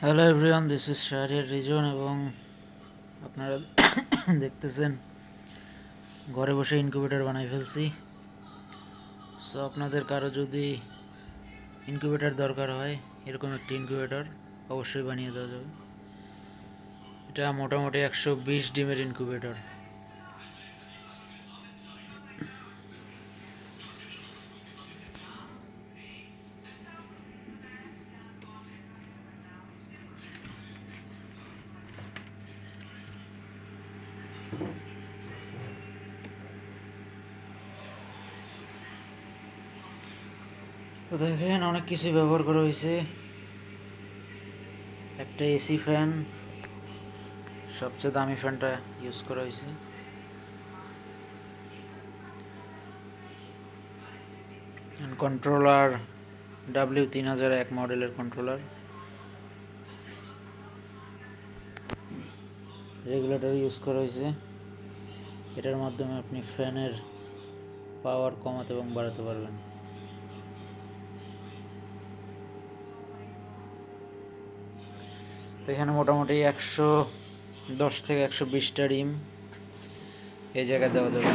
Hello everyone this is Shahriar Rizon এবং আপনারা দেখতেছেন, ঘরে বসে ইনকিউবেটার বানাই ফেলছি। সো আপনাদের কারও যদি ইনকিউবেটার দরকার হয়, এরকম একটি ইনকিউবেটার অবশ্যই বানিয়ে দেওয়া যাবে। এটা মোটামুটি একশো বিশ ডিমের ইনকিউবেটর তো দেখেন অনেক কিছু ব্যবহার করা হয়েছে। একটা এসি ফ্যান, সবচেয়ে দামি ফ্যানটা ইউজ করা হয়েছে। কন্ট্রোলার ডাব্লিউ তিন হাজার এক মডেলের কন্ট্রোলার রেগুলেটর ইউজ করা হয়েছে। এটার মাধ্যমে আপনি ফ্যানের পাওয়ার কমাতে এবং বাড়াতে পারবেন। এখানে মোটামুটি একশো দশ থেকে একশো বিশটা ডিম এই জায়গায় দেওয়া যাবে।